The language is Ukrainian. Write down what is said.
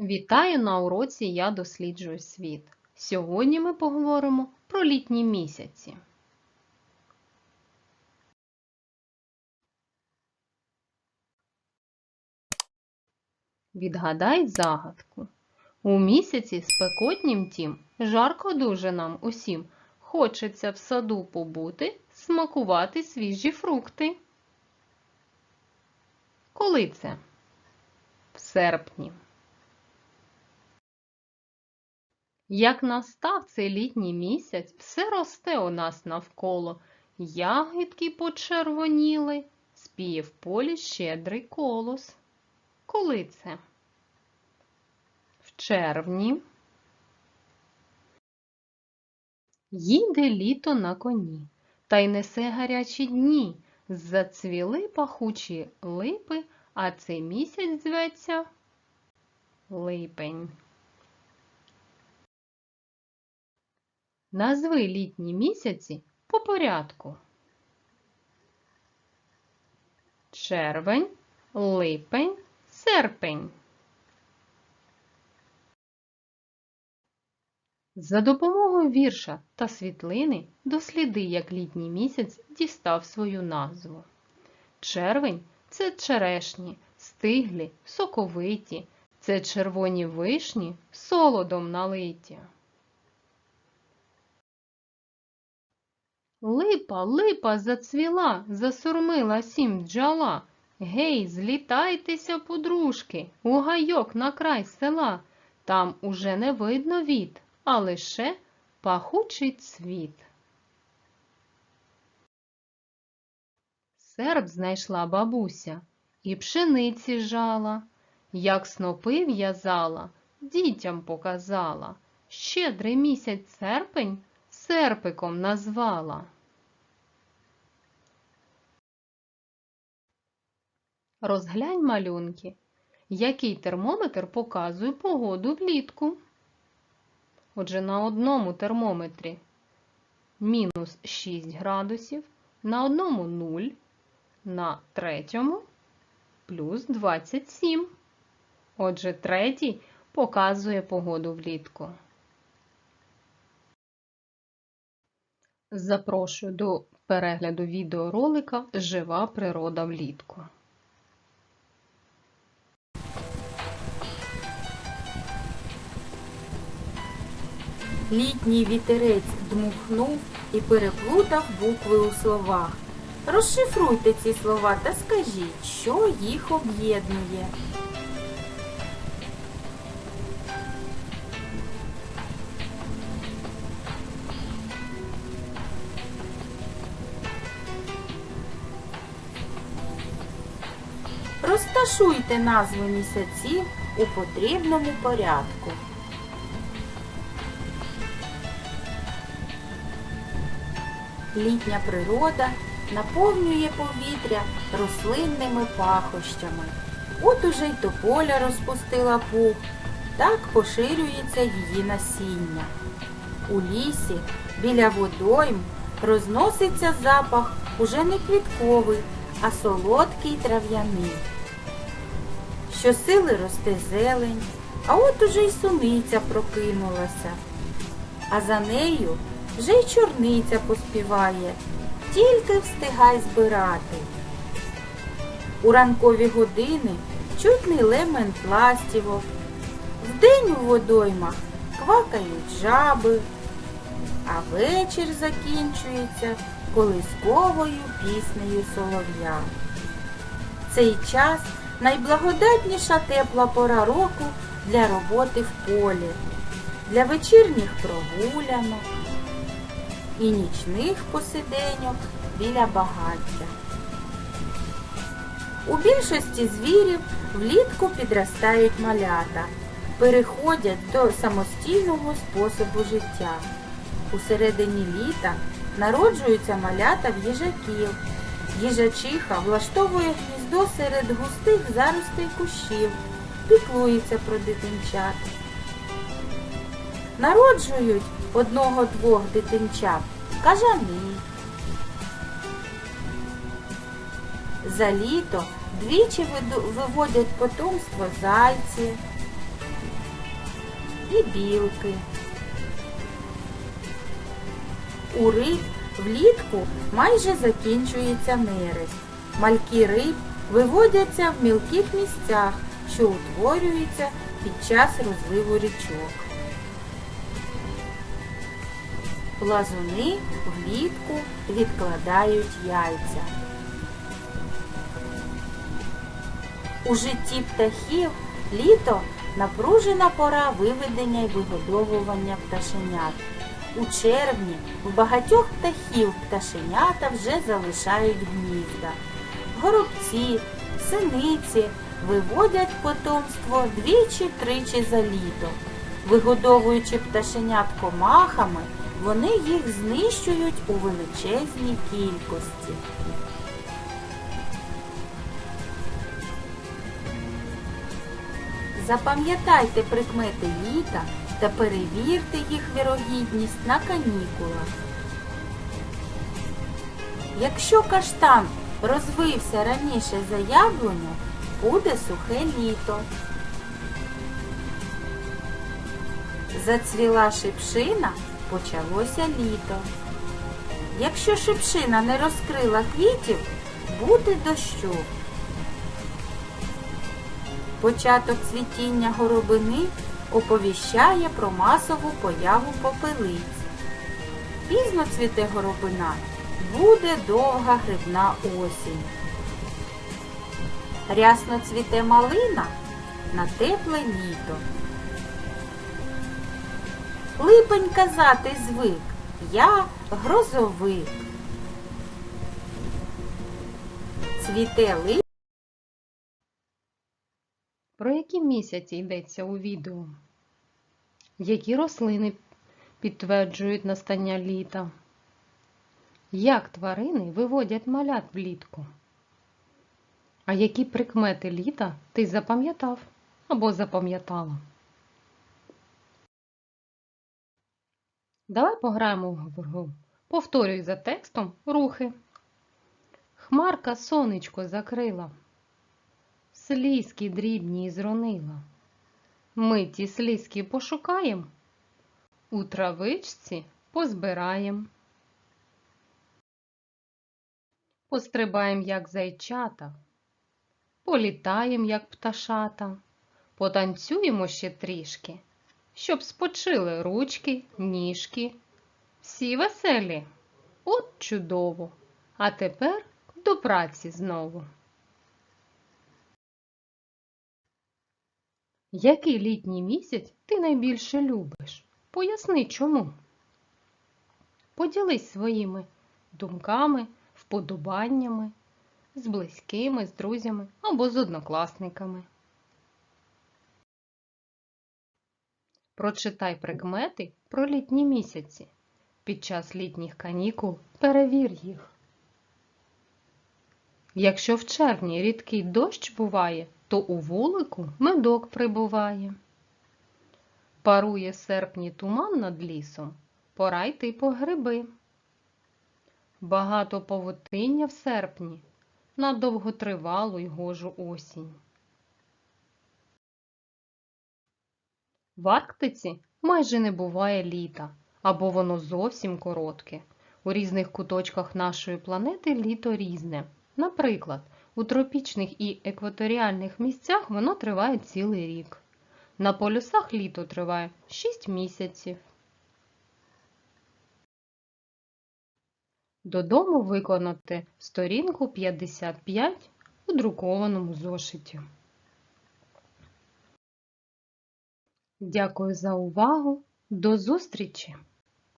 Вітаю на уроці Я досліджую світ. Сьогодні ми поговоримо про літні місяці. Відгадай загадку. У місяці спекотнім тім, жарко дуже нам усім. Хочеться в саду побути, смакувати свіжі фрукти. Коли це? В серпні. Як настав цей літній місяць, все росте у нас навколо. Ягідки почервоніли, спіє в полі щедрий колос. Коли це? В червні. Їде літо на коні, та й несе гарячі дні. Зацвіли пахучі липи, а цей місяць зветься липень. Назви літні місяці по порядку. Червень, липень, серпень. За допомогою вірша та світлини досліди, як літній місяць дістав свою назву. Червень це черешні, стиглі, соковиті, це червоні вишні, солодом налиті. Липа, липа зацвіла, засурмила сім бджола. Гей, злітайтеся, подружки, у гайок на край села. Там уже не видно від, а лише пахучий цвіт. Серп знайшла бабуся і пшениці жала, як снопи в'язала, дітям показала. Щедрий місяць серпень серпиком назвала. Розглянь малюнки, який термометр показує погоду влітку. Отже, на одному термометрі мінус 6 градусів, на одному 0, на третьому плюс 27. Отже, третій показує погоду влітку. Запрошую до перегляду відеоролика Жива природа влітку. Літній вітерець дмухнув і переплутав букви у словах. Розшифруйте ці слова та скажіть, що їх об'єднує. Розташуйте назви місяців у потрібному порядку. Літня природа наповнює повітря рослинними пахощами. От уже й тополя розпустила пух, так поширюється її насіння. У лісі біля водойм розноситься запах уже не квітковий, а солодкий трав'яний. Щосили росте зелень, а от уже й суниця прокинулася, а за нею вже й чорниця поспіває, тільки встигай збирати. У ранкові години чутний лемент ластівок, вдень у водоймах квакають жаби, а вечір закінчується колисковою піснею солов'я. Цей час найблагодатніша тепла пора року для роботи в полі, для вечірніх прогулянок і нічних посиденьок біля багаття. У більшості звірів влітку підростають малята, переходять до самостійного способу життя. У середині літа народжуються малята в їжаків. Їжачиха влаштовує гніздо серед густих заростей кущів, піклується про дитинчат. Народжують одного-двох дитинчат кажани. За літо двічі виводять потомство зайці. і білки. У риб влітку майже закінчується нерест. Мальки риб виводяться в мілких місцях, що утворюються під час розливу річок. Плазуни влітку відкладають яйця. У житті птахів літо напружена пора виведення і вигодовування пташенят. У червні в багатьох птахів пташенята вже залишають гнізда. Горобці, синиці виводять потомство двічі-тричі за літо. Вигодовуючи пташенят комахами, вони їх знищують у величезній кількості. Запам'ятайте прикмети літа та перевірте їх вірогідність на канікулах. Якщо каштан розвився раніше за яблуню, буде сухе літо. Зацвіла шипшина, почалося літо. Якщо шипшина не розкрила квітів, буде дощу. Початок цвітіння горобини оповіщає про масову появу попелиць. Пізно цвіте горобина, буде довга грибна осінь. Рясно цвіте малина на тепле літо. Липень казати звик, я грозовик. Цвіте липень. Про які місяці йдеться у відео? Які рослини підтверджують настання літа? Як тварини виводять малят влітку? А які прикмети літа ти запам'ятав або запам'ятала? Давай пограємо в гру. Повторюй за текстом рухи. Хмарка сонечко закрила слізки дрібні зронила. Ми ті слізки пошукаєм, у травичці позбираєм. Пострибаєм, як зайчата, політаєм, як пташата, потанцюємо ще трішки, щоб спочили ручки, ніжки. Всі веселі, от чудово! А тепер до праці знову. Який літній місяць ти найбільше любиш? Поясни чому. Поділись своїми думками, вподобаннями з близькими, з друзями або з однокласниками. Прочитай прикмети про літні місяці. Під час літніх канікул перевір їх. Якщо в червні рідкий дощ буває, то у вулику медок прибуває. Парує серпні туман над лісом, пора йти по гриби. Багато павутиння в серпні, на довготривалу й гожу осінь. В Арктиці майже не буває літа, або воно зовсім коротке. У різних куточках нашої планети літо різне. Наприклад, у тропічних і екваторіальних місцях воно триває цілий рік. На полюсах літо триває 6 місяців. Додому виконати сторінку 55 у друкованому зошиті. Дякую за увагу. До зустрічі!